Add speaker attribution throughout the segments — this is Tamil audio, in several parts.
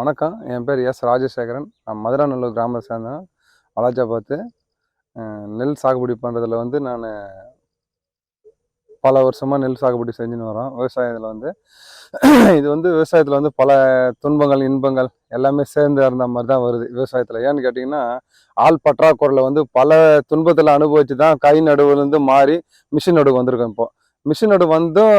Speaker 1: வணக்கம். என் பேர் எஸ் ராஜசேகரன். நான் மதுராநல்லூர் கிராமத்தை சேர்ந்தேன் வளாஜாபாத்து. பார்த்து நெல் சாகுபடி பண்ணுறதுல வந்து நான் பல வருஷமாக நெல் சாகுபடி செஞ்சுன்னு வரோம் விவசாயத்தில் வந்து இது வந்து விவசாயத்தில் வந்து பல துன்பங்கள் இன்பங்கள் எல்லாமே சேர்ந்து இருந்த மாதிரி தான் வருது விவசாயத்தில். ஏன்னு கேட்டிங்கன்னா ஆள் பற்றாக்குறையில் வந்து பல துன்பத்தில் அனுபவிச்சு தான் கை நடுவுலேருந்து மாறி மிஷின் நடுவு வந்திருக்கோம் இப்போது மிஷின் நடுவு வந்தும்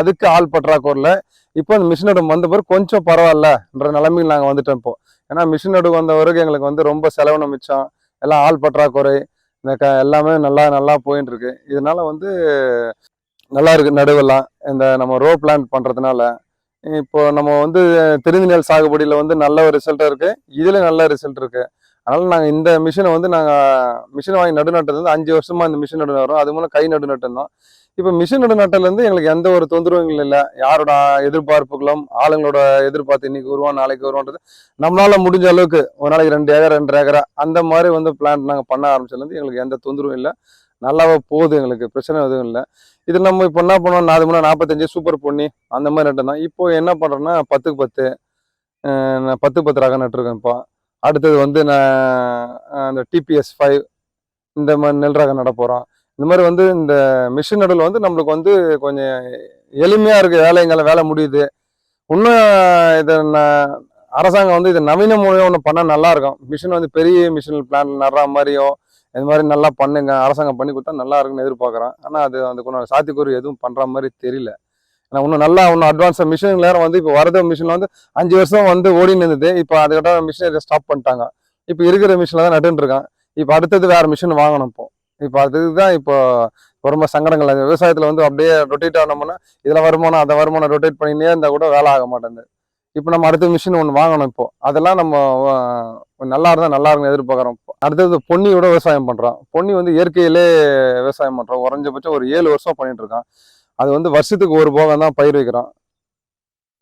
Speaker 1: அதுக்கு ஆள் பற்றாக்குறையில் இப்போ அந்த மிஷின் நடுவு வந்த பிறகு கொஞ்சம் பரவாயில்லன்ற நிலைமைக்கு நாங்கள் வந்துட்டோம் இப்போ. ஏன்னா மிஷின் நடுவு வந்த பிறகு எங்களுக்கு வந்து ரொம்ப செலவு மிச்சம் எல்லாம் ஆள் பற்றாக்குறை இந்த க எல்லாமே நல்லா நல்லா போயின்னு இருக்கு இதனால வந்து நல்லா இருக்கு நடுவெல்லாம் இந்த நம்ம ரோ பிளான் பண்ணுறதுனால இப்போ நம்ம வந்து திருந்தி நெல் சாகுபடியில் வந்து நல்ல ஒரு ரிசல்ட் இருக்கு இதுல நல்ல ரிசல்ட் இருக்கு. அதனால நாங்கள் இந்த மிஷினை வந்து நாங்கள் மிஷின் வாங்கி நடு நட்டது வந்து அஞ்சு வருஷமா இந்த மிஷின் நடு அது மூலம் கை நடு நட்டுருந்தோம் இப்போ மிஷின் நடு எங்களுக்கு எந்த ஒரு தொந்தரவும் இல்லை. யாரோட எதிர்பார்ப்புகளும் ஆளுங்களோட எதிர்பார்த்து இன்னைக்கு வருவோம் நாளைக்கு வருவோன்றது நம்மளால் முடிஞ்ச அளவுக்கு ஒரு நாளைக்கு ரெண்டு ஏக்கர் ரெண்டு ஏக்கரா அந்த மாதிரி வந்து பிளான் நாங்கள் பண்ண ஆரம்பிச்சதுலேருந்து எங்களுக்கு எந்த தொந்தரவும் இல்லை. நல்லாவே போகுது எங்களுக்கு பிரச்சனை எதுவும் இல்லை. இது நம்ம இப்போ என்ன பண்ணுவோம் நாலு மணி நாற்பத்தஞ்சு சூப்பர் பொன்னி அந்த மாதிரி நட்டுருந்தோம் இப்போ என்ன பண்ணுறோன்னா பத்துக்கு பத்து நான் பத்து பத்து ரகம் நட்டுருக்கேன் இப்போ. அடுத்தது வந்து நான் அந்த டிபிஎஸ் ஃபைவ் இந்த மாதிரி நெல் ரகம் நட போகிறோம் இந்த மாதிரி வந்து இந்த மிஷின் நடுவில் வந்து நம்மளுக்கு வந்து கொஞ்சம் எளிமையாக இருக்குது வேலைங்களை வேலை முடியுது. இன்னும் இதை நான் அரசாங்கம் வந்து இதை நவீன முறையாக ஒன்று பண்ணால் நல்லாயிருக்கும் மிஷின் வந்து பெரிய மிஷின் பிளான் நடுற மாதிரியும் இந்த மாதிரி நல்லா பண்ணுங்க அரசாங்கம் பண்ணி கொடுத்தா நல்லா இருக்குன்னு எதிர்பார்க்குறேன். ஆனால் அது அதுக்குள்ள சாத்தியக்கூறு எதுவும் பண்ணுற மாதிரி தெரியல. ஏன்னா இன்னும் நல்லா இன்னும் அட்வான்ஸாக மிஷின் நேரம் வந்து இப்போ வரத மிஷினில் வந்து அஞ்சு வருஷம் வந்து ஓடின்னு இருந்தது. இப்போ அதுக்கிட்ட மிஷினை ஸ்டாப் பண்ணிட்டாங்க. இப்போ இருக்கிற மிஷினில் தான் நட்டுன்னு இருக்கான். இப்போ அடுத்தது வேறு மிஷின் வாங்கணும் இப்போ. இப்போ அதுக்கு தான் இப்போ ரொம்ப சங்கடங்கள். விவசாயத்தில் வந்து அப்படியே ரொட்டேட் ஆனோம்னா இதில் வருமானம் அதை வருமானம் ரொட்டேட் பண்ணினே இருந்தால் கூட வேலை ஆக மாட்டேங்குது. இப்போ நம்ம அடுத்த மிஷின் ஒன்று வாங்கணும் இப்போ. அதெல்லாம் நம்ம நல்லா இருந்தால் நல்லா இருக்கும் எதிர்பார்க்குறோம் அடுத்தது பொன்னியோட விவசாயம் பண்ணுறோம் பொன்னி வந்து இயற்கையிலே விவசாயம் பண்ணுறோம் குறைஞ்சபட்சம் ஒரு ஏழு வருஷம் பண்ணிட்டு இருக்கான். அது வந்து வருஷத்துக்கு ஒரு போகம் தான் பயிர் வைக்கிறோம்.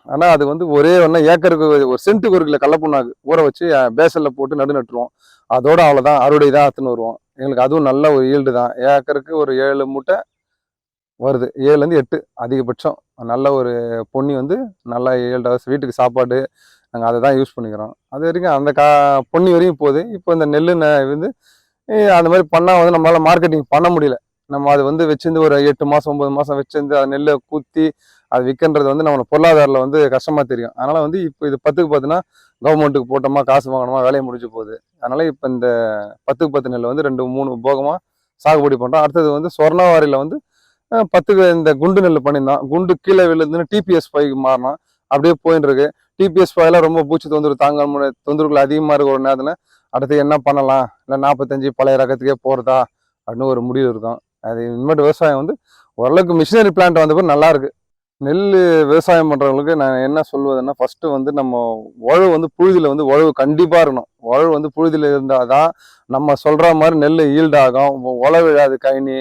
Speaker 1: ஆனால் அது வந்து ஒரே ஒன்றா ஏக்கருக்கு ஒரு சென்ட்டுக்கு ஒரு கிலோ கடலப்புண்ணாக்கு ஊற வச்சு பேசலில் போட்டு நடு நட்டுருவோம் அதோட அவ்வளோதான் அறுவடை தான் எடுத்துன்னு வருவோம். எங்களுக்கு அதுவும் நல்ல ஒரு ஈல்டு தான். ஏக்கருக்கு ஒரு ஏழு மூட்டை வருது. ஏழுலேருந்து எட்டு அதிகபட்சம். நல்ல ஒரு பொன்னி வந்து நல்லா ஏழு ஹவர்ஸ் வீட்டுக்கு சாப்பாடு நாங்கள் அதை தான் யூஸ் பண்ணிக்கிறோம். அது வரைக்கும் அந்த கா பொன்னி வரையும் போகுது. இப்போ இந்த நெல் ந- வந்து அந்த மாதிரி பண்ணால் வந்து நம்மளால் மார்க்கெட்டிங் பண்ண முடியல. நம்ம அது வந்து வச்சிருந்து ஒரு எட்டு மாதம் ஒம்பது மாதம் வச்சிருந்து அது நெல்லை குத்தி அது விற்கின்றது வந்து நம்ம பொருளாதாரில் வந்து கஷ்டமாக தெரியும். அதனால் வந்து இப்போ இது பத்துக்கு பத்துனா கவர்மெண்ட்டுக்கு போட்டோமா காசு வாங்கணுமா வேலையை முடிஞ்சு போகுது. அதனால் இப்போ இந்த பத்துக்கு பத்து நெல் வந்து ரெண்டு மூணு போகமாக சாகுபடி பண்ணுறோம் அடுத்தது வந்து சொர்ணவாரியில் வந்து பத்துக்கு இந்த குண்டு நெல் பண்ணியிருந்தோம். குண்டு கீழே விழுந்துன்னு டிபிஎஸ் பைக்கு மாறினோம். அப்படியே போயின்னு இருக்கு டிபிஎஸ் ஃபைவ்ல ரொம்ப பூச்சி தொந்தரவு தாங்க தொந்தரவுகள் அதிகமாக இருக்கிற ஒரு நேரத்தில் அடுத்து என்ன பண்ணலாம்? இல்லை நாற்பத்தஞ்சு பழைய ரகத்துக்கே போகிறதா அப்படின்னு ஒரு முடிவு இருக்கும். அது இனிமேட்டு விவசாயம் வந்து ஓரளவுக்கு மிஷினரி பிளான்ட் வந்தப்போ நல்லாயிருக்கு நல்லா இருக்கு. நெல் விவசாயம் பண்ணுறவங்களுக்கு நான் என்ன சொல்வதுன்னா ஃபஸ்ட்டு வந்து நம்ம உழவு வந்து புழுதியில் வந்து உழவு கண்டிப்பாக இருக்கணும். உழவு வந்து புழுதியில் இருந்தால் தான் நம்ம சொல்கிற மாதிரி நெல் ஈல்டாகும். உழவு விழாது கைனி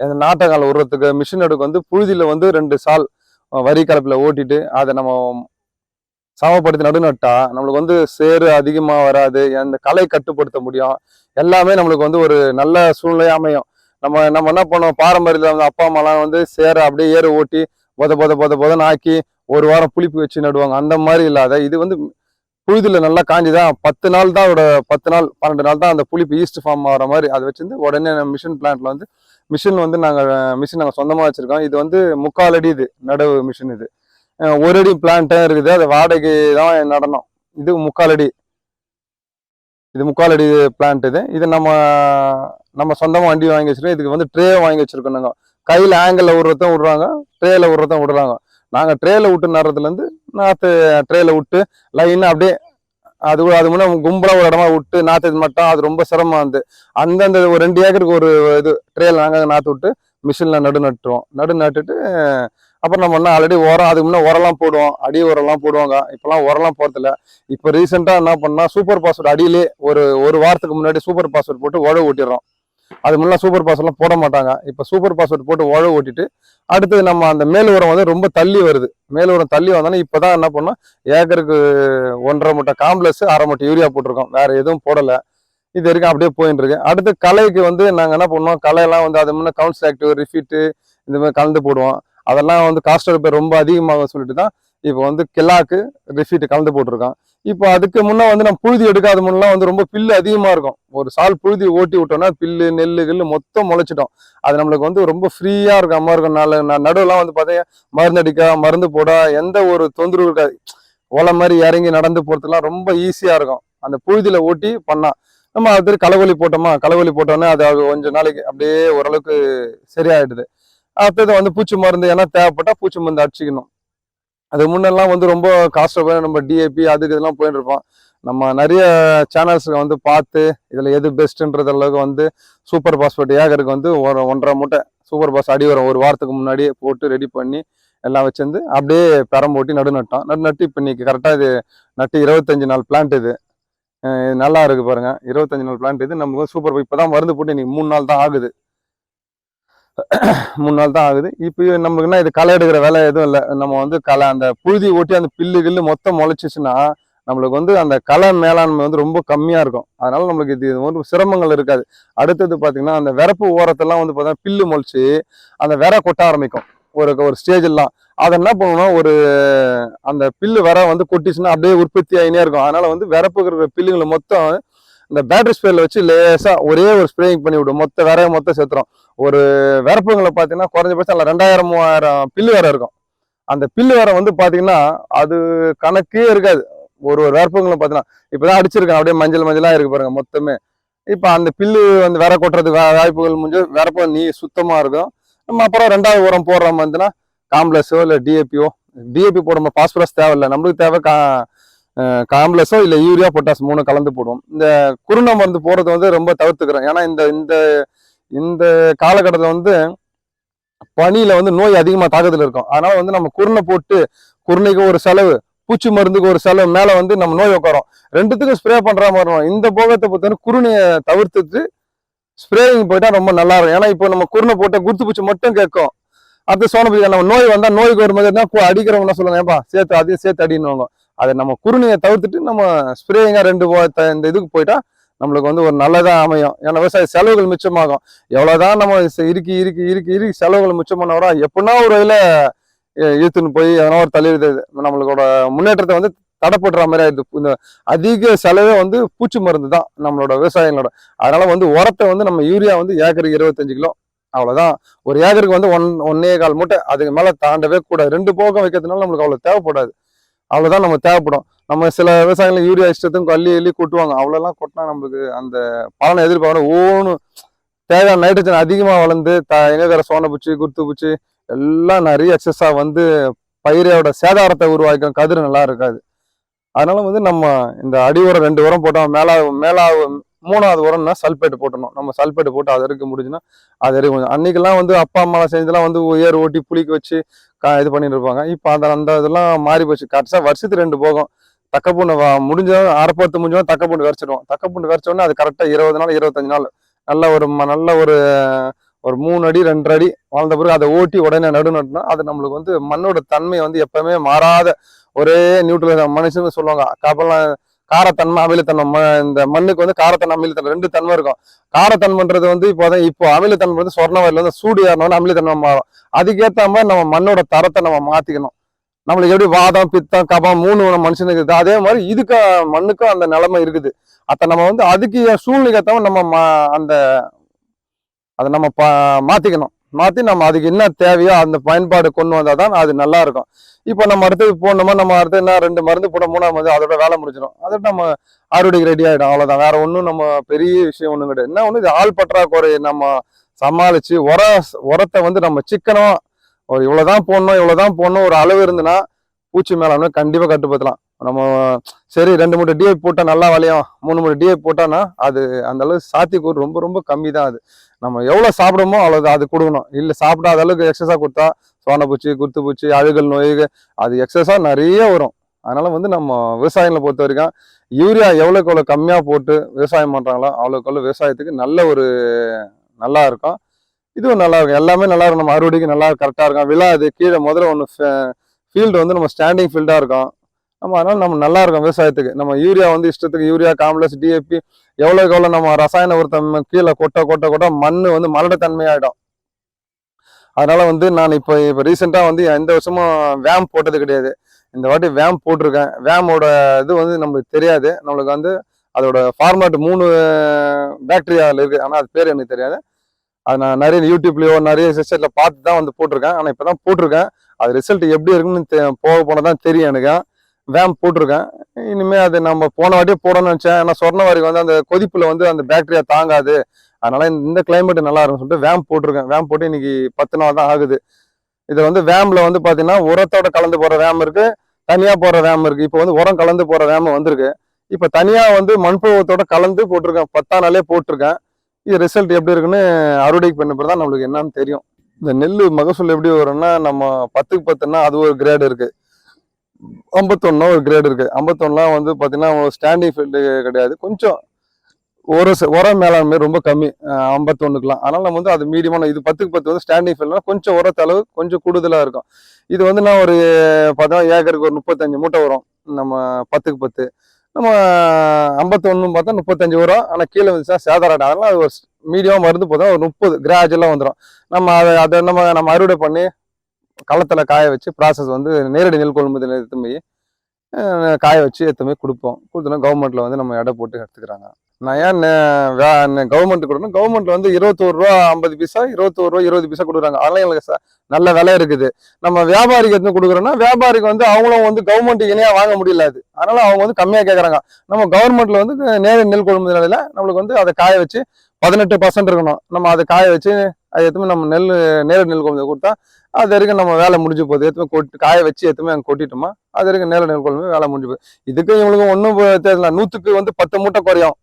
Speaker 1: இந்த நாட்டங்கால் விடுறதுக்கு மிஷின் எடுக்க வந்து புழுதியில் வந்து ரெண்டு சால் வரி கலப்பில் ஓட்டிட்டு அதை நம்ம சமப்படுத்தி நடுநட்டா நம்மளுக்கு வந்து சேறு அதிகமாக வராது அந்த களை கட்டுப்படுத்த முடியும். எல்லாமே நம்மளுக்கு வந்து ஒரு நல்ல சூழ்நிலை அமையும். நம்ம நம்ம என்ன பண்ணுவோம்? பாரம்பரியத்தில் வந்து அப்பா அம்மாலாம் வந்து சேரை அப்படியே ஏறு ஓட்டி பொத பொத பொத பொதன்னு ஆக்கி ஒரு வாரம் புளிப்பு வச்சு நடுவாங்க. அந்த மாதிரி இல்லாத இது வந்து புழுதில நல்லா காஞ்சிதான் பத்து நாள் தான் அதோட பத்து நாள் பன்னெண்டு நாள் தான் அந்த புளிப்பு ஈஸ்ட் ஃபார்ம் ஆகிற மாதிரி அதை வச்சுருந்து உடனே மிஷின் பிளான்ட்ல வந்து மிஷின் வந்து நாங்கள் மிஷின் நாங்கள் சொந்தமாக வச்சுருக்கோம். இது வந்து முக்கால் அடி இது நடவு மிஷின் இது. ஒரு அடி பிளான்ட்டாக இருக்குது. அது வாடகை தான் நடனம் இது முக்கால் அடி. இது முக்கால் அடி பிளான்ட் இது. இது நம்ம நம்ம சொந்தமாக வண்டி வாங்கி வச்சிருக்கோம். இதுக்கு வந்து ட்ரே வாங்கி வச்சுருக்கோம் நாங்கள் கையில் ஆங்கிளில் விடுறதும் விடுறாங்க ட்ரேல விடுறதும் விடுறாங்க. நாங்கள் ட்ரேல விட்டு நடுறதுலேருந்து நாற்று ட்ரேல விட்டு லைனாக அப்படியே அது அது முன்னே கும்பலாக ஒரு இடமா விட்டு நாற்று இது மட்டும் அது ரொம்ப சிரமம் வந்து அந்தந்த ஒரு ரெண்டு ஏக்கருக்கு ஒரு இது ட்ரேல நாங்கள் நாற்று விட்டு மிஷினில் நடு நட்டுருவோம். நடு நட்டுட்டு அப்புறம் நம்ம என்ன ஆல்ரெடி உரம் அதுக்கு முன்னே உரம்லாம் போடுவோம். அடி உரம்லாம் போடுவாங்க. இப்போலாம் உரம்லாம் போகிறதில்ல இப்போ ரீசெண்டாக என்ன பண்ணால் சூப்பர் பாஸ்வேர்ட் அடியிலே ஒரு ஒரு வாரத்துக்கு முன்னாடி சூப்பர் பாஸ்வேர்ட் போட்டு உழவு ஓட்டிடுறோம். அது முன்னே சூப்பர் பாஸ்வேர்ட்லாம் போட மாட்டாங்க. இப்போ சூப்பர் பாஸ்வேர்ட் போட்டு உழவு ஓட்டிட்டு அடுத்தது நம்ம அந்த மேல் உரம் வந்து ரொம்ப தள்ளி வருது. மேல் உரம் தள்ளி வந்தோன்னா இப்போ தான் என்ன பண்ணோம்? ஏக்கருக்கு ஒன்றரை மூட்டை காம்ப்ளெக்ஸ் அரை மூட்டை யூரியா போட்டிருக்கோம். வேறு எதுவும் போடலை. இது வரைக்கும் அப்படியே போயின்னு இருக்கு அடுத்து கலைக்கு வந்து நாங்கள் என்ன பண்ணுவோம் கலையெல்லாம் வந்து அது முன்னே கவுன்சில் ஆக்டிவ் ரிஃபிட்டு இந்த மாதிரி கலந்து போடுவோம். அதெல்லாம் வந்து காஸ்ட் ரொம்ப அதிகமாக சொல்லிட்டு தான் இப்போ வந்து கில்லாக்கு ரிஃபீட் கலந்து போட்டிருக்கோம் இப்போ அதுக்கு முன்னே வந்து நம்ம புழுதி எடுக்காத முன்னெல்லாம் வந்து ரொம்ப பில்லு அதிகமாக இருக்கும். ஒரு சால் புழுதி ஓட்டி விட்டோம்னா பில்லு நெல்லு கில்லு மொத்தம் முளைச்சிட்டோம் அது நம்மளுக்கு வந்து ரொம்ப ஃப்ரீயாக இருக்கும் அம்மா இருக்கும். நாலு நடுவுலாம் வந்து பார்த்தீங்கன்னா மருந்து அடிக்க மருந்து போட எந்த ஒரு தொந்தரவு இருக்காது. ஓலை மாதிரி இறங்கி நடந்து போகிறதுலாம் ரொம்ப ஈஸியாக இருக்கும். அந்த புழுதியில் ஓட்டி பண்ணால் நம்ம அது களவொலி போட்டோமா? களவொலி போட்டோன்னே அது கொஞ்சம் நாளைக்கு அப்படியே ஓரளவுக்கு சரியாயிடுது. அடுத்தது வந்து பூச்சி மருந்து ஏன்னா தேவைப்பட்டா பூச்சி மருந்து அடிச்சிக்கணும். அது முன்னெல்லாம் வந்து ரொம்ப காஸ்ட் நம்ம டிஏபி அதுக்கு இதெல்லாம் போயிட்டு இருப்போம். நம்ம நிறைய சேனல்ஸுக்கு வந்து பார்த்து இதில் எது பெஸ்ட்டுன்றது அளவுக்கு வந்து சூப்பர் பாஸ்போர்ட் ஏக்கருக்கு வந்து ஒரு ஒன்றரை மூட்டை சூப்பர் பாஸ் அடி வரும். ஒரு வாரத்துக்கு முன்னாடியே போட்டு ரெடி பண்ணி எல்லாம் வச்சிருந்து அப்படியே பெரம் போட்டி நடு நட்டோம். நடு நட்டு இப்போ இன்னைக்கு கரெக்டாக இது நட்டு இருபத்தஞ்சு நாள் பிளான்ட் இது. இது நல்லா இருக்குது பாருங்கள் இருபத்தஞ்சு நாள் பிளான்ட் இது. நமக்கு சூப்பர் இப்போ தான் மருந்து போட்டு இன்னைக்கு மூணு நாள் தான் ஆகுது. மூணு நாள் தான் ஆகுது. இப்போ நமக்கு என்ன இது களை எடுக்கிற வேலை எதுவும் இல்லை. நம்ம வந்து களை அந்த புழுதி ஓட்டி அந்த பில்லு கில்லு மொத்தம் முளைச்சிச்சுன்னா நம்மளுக்கு வந்து அந்த களை மேலாண்மை வந்து ரொம்ப கம்மியாக இருக்கும். அதனால நம்மளுக்கு இது வந்து சிரமங்கள் இருக்காது. அடுத்தது பார்த்தீங்கன்னா அந்த விரப்பு ஓரத்தெல்லாம் வந்து பார்த்தீங்கன்னா பில்லு முளைச்சி அந்த விர கொட்ட ஆரம்பிக்கும். ஒரு ஒரு ஸ்டேஜெல்லாம் அதை என்ன பண்ணணும் ஒரு அந்த பில்லு வர வந்து கொட்டிச்சுன்னா அப்படியே உற்பத்தி ஆகினே இருக்கும். அதனால வந்து விரப்பு இருக்கிற பில்லுங்களை மொத்தம் இந்த பேட்டரி ஸ்ப்ரேல வச்சு லேசா ஒரே ஒரு ஸ்ப்ரேயிங் பண்ணி விடும். மொத்த வேற மொத்தம் சேர்த்துறோம் ஒரு வரப்புங்களை பார்த்தீங்கன்னா குறைஞ்சபட்சம் அதில் ரெண்டாயிரம் மூவாயிரம் பில்லு வேற இருக்கும். அந்த பில்லு வேற வந்து பார்த்தீங்கன்னா அது கணக்கே இருக்காது. ஒரு ஒரு வேர்ப்புங்களும் பார்த்தீங்கன்னா இப்போதான் அடிச்சிருக்கேன் அப்படியே மஞ்சள் மஞ்சளா இருக்கு பாருங்க மொத்தமே. இப்போ அந்த பில்லு வந்து வேற கொட்டுறதுக்கு வாய்ப்புகள் முடிஞ்சு விரப்ப நீ சுத்தமா இருக்கும். நம்ம அப்புறம் ரெண்டாவது உரம் போடுற மாதிரினா காம்ப்ளெக்ஸோ இல்லை டிஏபியோ டிஏபி போடும்போது பாஸ்பரஸ் தேவையில்லை. நம்மளுக்கு தேவை கா காம்ப்ளஸோ இல்லை யூரியா பொட்டாஸ் மூணு கலந்து போடுவோம். இந்த குருணை மருந்து போடுறது வந்து ரொம்ப தவிர்த்துக்கிறோம். ஏன்னா இந்த இந்த இந்த காலகட்டத்தில் வந்து பனியில் வந்து நோய் அதிகமாக தாக்கத்தில் இருக்கும். அதனால் வந்து நம்ம குருணை போட்டு குருணைக்கு ஒரு செலவு பூச்சி மருந்துக்கு ஒரு செலவு மேலே வந்து நம்ம நோய் உட்காரோம் ரெண்டுத்துக்கும் ஸ்ப்ரே பண்ணுற மாதிரி இருக்கும் இந்த போகத்தை பொறுத்தவரை குருணையை தவிர்த்துட்டு ஸ்ப்ரேயிங் போயிட்டால் ரொம்ப நல்லா இருக்கும். ஏன்னா இப்போ நம்ம குருணை போட்டால் குருத்து பூச்சி மட்டும் கேட்கும். அடுத்து சோனபூச்சி நம்ம நோய் வந்தால் நோய்க்கு வரும்போது என்ன கு- அடிக்கிறவங்க என்ன சொல்லுவாங்க ஏப்பா சேர்த்து அதையும் சேர்த்து அடின்னுவாங்க. அதை நம்ம குருணையை தவிர்த்துட்டு நம்ம ஸ்ப்ரேயிங்காக ரெண்டு த- இந்த இதுக்கு போயிட்டா நம்மளுக்கு வந்து ஒரு நல்லதாக அமையும். ஏன்னா விவசாய செலவுகள் மிச்சமாகும். எவ்வளோதான் நம்ம இறுக்கி இறுக்கி இறுக்கி இறுக்கி செலவுகள் மிச்சம் வர எப்படின்னா ஒரு இதில் இழுத்துன்னு போய் எதனா ஒரு தள்ளி நம்மளோட முன்னேற்றத்தை வந்து தடைப்படுற மாதிரி ஆயிடுது. இந்த அதிக செலவே வந்து பூச்சி மருந்து தான் நம்மளோட விவசாயிகளோட. அதனால வந்து உரத்தை வந்து நம்ம யூரியா வந்து ஏக்கருக்கு இருபத்தஞ்சு கிலோ. அவ்வளோதான் ஒரு ஏக்கருக்கு வந்து ஒன் ஒன்னே கால் மூட்டை. அதுக்கு மேலே தாண்டவே கூடாது. ரெண்டு போகம் வைக்கிறதுனால நம்மளுக்கு அவ்வளோ தேவைப்படாது. அவ்வளோதான் நம்ம தேவைப்படும். நம்ம சில விவசாயிகள் யூரியா இஷ்டத்துக்கும் கல்லி அள்ளி கொட்டுவாங்க. அவ்வளோலாம் கொட்டினா நம்மளுக்கு அந்த பலனை எதிர்பார்க்கணும் ஒவ்வொன்றும் தேவையான நைட்ரஜன் அதிகமாக வளர்ந்து த எங்க சோனை பூச்சி குருத்து பூச்சி எல்லாம் நிறைய எக்ஸஸாக வந்து பயிரோட சேதாரத்தை உருவாக்கும் கதிர் நல்லா இருக்காது. அதனால வந்து நம்ம இந்த அடி உரம் ரெண்டு உரம் போட்டோம். மேலா மேலா மூணாவது உரம்னா சல்பேட் போட்டணும் நம்ம சல்பேட் போட்டு அது இருக்க முடிஞ்சுன்னா அது இருக்கு கொஞ்சம் அன்னைக்கெல்லாம் வந்து அப்பா அம்மா செஞ்சதெல்லாம் வந்து ஏர் ஓட்டி புளிக்க வச்சு கா இது பண்ணிட்டு இருப்பாங்க. இப்போ அந்த அந்த இதெல்லாம் மாறி போச்சு. கரெக்டாக வருஷத்துக்கு ரெண்டு போகும். தக்கப்பூண்டு முடிஞ்ச அரைப்பத்து முடிஞ்சோம் தக்கப்பூண்டு கரைச்சிடுவோம். தக்கப்பூண்டு வரைச்ச அது கரெக்டாக இருபது நாள் இருபத்தஞ்சு நாள். நல்ல ஒரு ம- நல்ல ஒரு ஒரு மூணு அடி ரெண்டரை அடி வளர்ந்த பிறகு அதை ஓட்டி உடனே நடு நட்டுனா அது நம்மளுக்கு வந்து மண்ணோட தன்மை வந்து எப்பவுமே மாறாத ஒரே நியூட்ரல் மனுஷன் சொல்லுவாங்க. காப்பெல்லாம் காரத்தன்மை அமிலத்தன்மை இந்த மண்ணுக்கு வந்து காரத்தன்மை அமிலத்தன்மை ரெண்டு தன்மை இருக்கும். காரத்தன்மைன்றது வந்து இப்போ தான் இப்போ அமிலத்தன்மை வந்து சொர்ணவரில் வந்து சூடு ஏறணும்னு அமிலத்தன்மை மாறும். அதுக்கேற்ற மாதிரி நம்ம மண்ணோட தரத்தை நம்ம மாற்றிக்கணும் நம்மளுக்கு எப்படி வாதம் பித்தம் கபம் மூணு மனுஷனுக்கு இருக்குது அதே மாதிரி இதுக்கும் மண்ணுக்கும் அந்த நிலைமை இருக்குது. அதை நம்ம வந்து அதுக்கு சூழ்நிலைக்கு ஏற்ற நம்ம மா- அந்த அதை நம்ம பா மாற்றிக்கணும் மாத்தி நம்ம அதுக்கு என்ன தேவையோ அந்த பயன்பாடு கொண்டு வந்தால் தான் அது நல்லா இருக்கும் இப்போ நம்ம அடுத்தது போடணுமா நம்ம அடுத்து என்ன ரெண்டு மருந்து போட மூணாவது மருந்து அதோட வேலை முடிச்சிடும் அதோட நம்ம அறுவடைக்கு ரெடி ஆகிடும் அவ்வளோதான் வேற ஒன்றும் நம்ம பெரிய விஷயம் ஒன்றும் கிடையாது. என்ன ஒன்று இது ஆள் பற்றாக்குறை நம்ம சமாளிச்சு உர உரத்தை வந்து நம்ம சிக்கனம் ஒரு இவ்வளவுதான் போடணும் இவ்வளவுதான் போடணும் ஒரு அளவு இருந்துன்னா பூச்சி மேலாண்மை கண்டிப்பா கட்டுப்படுத்தலாம். நம்ம சரி ரெண்டு மூட்டை டிஏ போட்டால் நல்லா விளையும் மூணு மூட்டை டிஏ போட்டான்னா அது அந்த அளவு சாத்தியக்கூறு ரொம்ப ரொம்ப கம்மி தான் அது. நம்ம எவ்வளோ சாப்பிடுமோ அவ்வளோ அது கொடுக்கணும். இல்லை சாப்பிடாத அளவுக்கு எக்ஸஸாக கொடுத்தா சோனப்பூச்சி குத்து பூச்சி அழுகல் நோய் அது எக்ஸஸாக நிறைய வரும். அதனால் வந்து நம்ம விவசாயங்களை பொறுத்த வரைக்கும் யூரியா எவ்வளோக்கு எவ்வளோ கம்மியாக போட்டு விவசாயம் பண்ணுறாங்களோ அவ்வளோக்கு அவ்வளோ விவசாயத்துக்கு நல்ல ஒரு நல்லா இருக்கும். இதுவும் நல்லா இருக்கும். எல்லாமே நல்லா இருக்கும். நம்ம அறுவடைக்கு நல்லா கரெக்டாக இருக்கும். விழா அது கீழே முதல்ல ஒன்று ஃபீல்டு வந்து நம்ம ஸ்டாண்டிங் ஃபீல்டாக இருக்கும். நம்ம அதனால் நம்ம நல்லா இருக்கும் விவசாயத்துக்கு. நம்ம யூரியா வந்து இஷ்டத்துக்கு யூரியா காம்ப்ளெக்ஸ் டிஏபி எவ்வளோக்கு எவ்வளோ நம்ம ரசாயன உரத்தம் கீழே கொட்ட கொட்ட கொட்ட மண் வந்து மலடத்தன்மையாயிடும். அதனால வந்து நான் இப்போ இப்போ ரீசெண்டாக வந்து எந்த வருஷமும் வேம் போட்டது கிடையாது. இந்த வாட்டி வேம் போட்டிருக்கேன். வேமோட இது வந்து நம்மளுக்கு தெரியாது. நம்மளுக்கு வந்து அதோட ஃபார்மேட் மூணு பேக்டீரியாவில் இருக்குது ஆனால் அது பேர் எனக்கு தெரியாது. அது நான் நிறைய யூடியூப்லேயோ நிறைய சிஸ்டத்தில் பார்த்து தான் வந்து போட்டிருக்கேன். ஆனால் இப்போ தான் போட்டிருக்கேன். அது ரிசல்ட் எப்படி இருக்குன்னு தெ- போக போனால் தான் தெரியும் எனக்கு. வேம் போட்டிருக்கேன். இனிமேல் அது நம்ம போன வாட்டியே போடணும்னு நினச்சேன். ஏன்னா சொர்ணவாரிக்கு வந்து அந்த கொதிப்பில் வந்து அந்த பேக்டீரியா தாங்காது. அதனால இந்த- இந்த கிளைமேட் நல்லா இருக்கும்னு சொல்லிட்டு வேம் போட்டிருக்கேன். வேம் போட்டு இன்னைக்கு பத்து நாள் தான் ஆகுது. இது வந்து வேமில் வந்து பார்த்தீங்கன்னா உரத்தோட கலந்து போகிற வேம் இருக்கு. தனியாக போகிற வேம் இருக்கு. இப்போ வந்து உரம் கலந்து போகிற வேம் வந்திருக்கு. இப்போ தனியாக வந்து மண்புழுவத்தோட கலந்து போட்டிருக்கேன். பத்தாம் நாளே போட்டிருக்கேன். இது ரிசல்ட் எப்படி இருக்குன்னு அறுவடைக்கு பண்ண பிறகு தான் நம்மளுக்கு என்னன்னு தெரியும். இந்த நெல் மகசூல் எப்படி வரும்னா நம்ம பத்துக்கு பத்துன்னா அது ஒரு கிரேடு இருக்குது ஐம்பத்தொன்னு ஒரு கிரேடு இருக்குது ஐம்பத்தொன்னுலாம் வந்து பார்த்தீங்கன்னா ஸ்டாண்டிங் ஃபீல்டு கிடையாது. கொஞ்சம் ஒரு ச- மேலாண்மை ரொம்ப கம்மி. ஐம்பத்தொன்னுக்குலாம் அதனால் நம்ம வந்து அது மீடியமான இது பத்துக்கு பத்து வந்து ஸ்டாண்டிங் ஃபீல்ட்னா கொஞ்சம் உரத்தளவு கொஞ்சம் கூடுதலாக இருக்கும். இது வந்து நான் ஒரு பார்த்தா ஏக்கருக்கு ஒரு முப்பத்தஞ்சு மூட்டை வரும் நம்ம பத்துக்கு பத்து. நம்ம ஐம்பத்தொன்னு பார்த்தா முப்பத்தஞ்சு வரும் ஆனால் கீழே வந்துச்சுன்னா சேதாராட்டம் அதனால் அது ஒரு மீடியமாக மருந்து போதும் ஒரு முப்பது. கிராஜுவலாக வந்துடும் நம்ம அதை அதை நம்ம நம்ம அறுவடை பண்ணி களத்தில் காய வச்சு ப்ராசஸ் வந்து நேரடி நெல் கொள்முதல் எடுத்து போய் காய வச்சு எடுத்து போய் கொடுப்போம். கொடுத்தோன்னா கவர்மெண்ட்டில் வந்து நம்ம எடை போட்டு எடுத்துக்கிறாங்க. நான் ஏன் கவர்மெண்ட் கொடுக்கணும் கவர்மெண்ட்டில் வந்து இருபத்தோரு ரூபா ஐம்பது பைசா இருபத்தோரு ரூபா இருபது பைசா கொடுக்குறாங்க. அதெல்லாம் எங்களுக்கு நல்ல விலை இருக்குது. நம்ம வியாபாரிக்கு எதுவும் கொடுக்குறோன்னா வியாபாரிக்கு வந்து அவங்களும் வந்து கவர்மெண்ட் இணையாக வாங்க முடியல அது. அதனால அவங்க வந்து கம்மியாக கேட்குறாங்க நம்ம கவர்மெண்ட்ல வந்து நேரடி நெல் கொள்முதல் நிலையில நம்மளுக்கு வந்து அதை காய வச்சு பதினெட்டு பர்சன்ட் இருக்கணும். நம்ம அதை காய வச்சு அது எதுவுமே நம்ம நெல் நேரடி நெல் கொள்முதல் கொடுத்தா அது வரைக்கும் நம்ம வேலை முடிஞ்சு போகுது. எத்தனை கொட்டி காய வச்சு எத்தனை அங்கே கொட்டிட்டோமா? அது வரைக்கும் நேரடி நெல் கொள்முதல் வேலை முடிஞ்சு போகுது. இதுக்கு இவங்களுக்கு ஒன்றும் தெரியல நூற்றுக்கு வந்து பத்து மூட்டை குறையும்.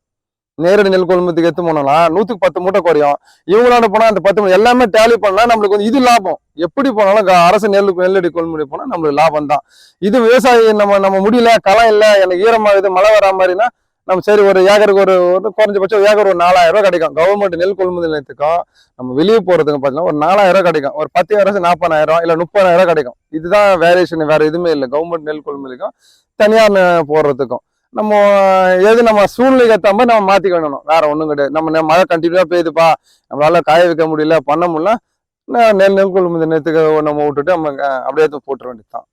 Speaker 1: நேரடி நெல் கொள்முதலுக்கு எடுத்து போனோம்னா நூற்றுக்கு பத்து மூட்டை குறையும். இவங்களோட போனால் அந்த பத்து மூட்டை எல்லாமே டேலி பண்ணால் நம்மளுக்கு வந்து இது லாபம். எப்படி போனாலும் அரசு நெல் நெல்லடி கொள்முடி போனால் நம்மளுக்கு லாபம் தான் இது விவசாயி நம்ம நம்ம முடியல களம் இல்லை எனக்கு ஈரமாகுது மழை வரா மாதிரினா நம்ம சரி ஒரு ஏக்கருக்கு ஒரு ஒரு குறைஞ்சபட்சம் ஏக்கர் ஒரு நாலாயிரம் ரூபா கிடைக்கும். கவர்மெண்ட் நெல் கொள்முதல் நிலையத்துக்கும் நம்ம வெளியே போறதுக்கு பார்த்தீங்கன்னா ஒரு நாலாயிரம் ரூபா கிடைக்கும். ஒரு பத்தாயிரம் நாற்பதாயிரம் இல்லை முப்பதாயிரம் ரூபா கிடைக்கும். இதுதான் வேரியேஷன் வேற எதுவுமே இல்லை. கவர்மெண்ட் நெல் கொள்முதலுக்கும் தனியார் போடுறதுக்கும். நம்ம எது நம்ம சூழ்நிலைக்கு ஏற்ற மாதிரி நம்ம மாத்திக்கணும் வேற ஒன்றும் கிடையாது. நம்ம மழை கண்டினியூவா பெய்யுதுப்பா. நம்மளால காய வைக்க முடியல பண்ண முடியல. நெல் நெல் கொள்முதல் நேரத்துக்கு நம்ம விட்டுட்டு நம்ம அப்படியே எடுத்து போட்டுற வேண்டியதுதான்.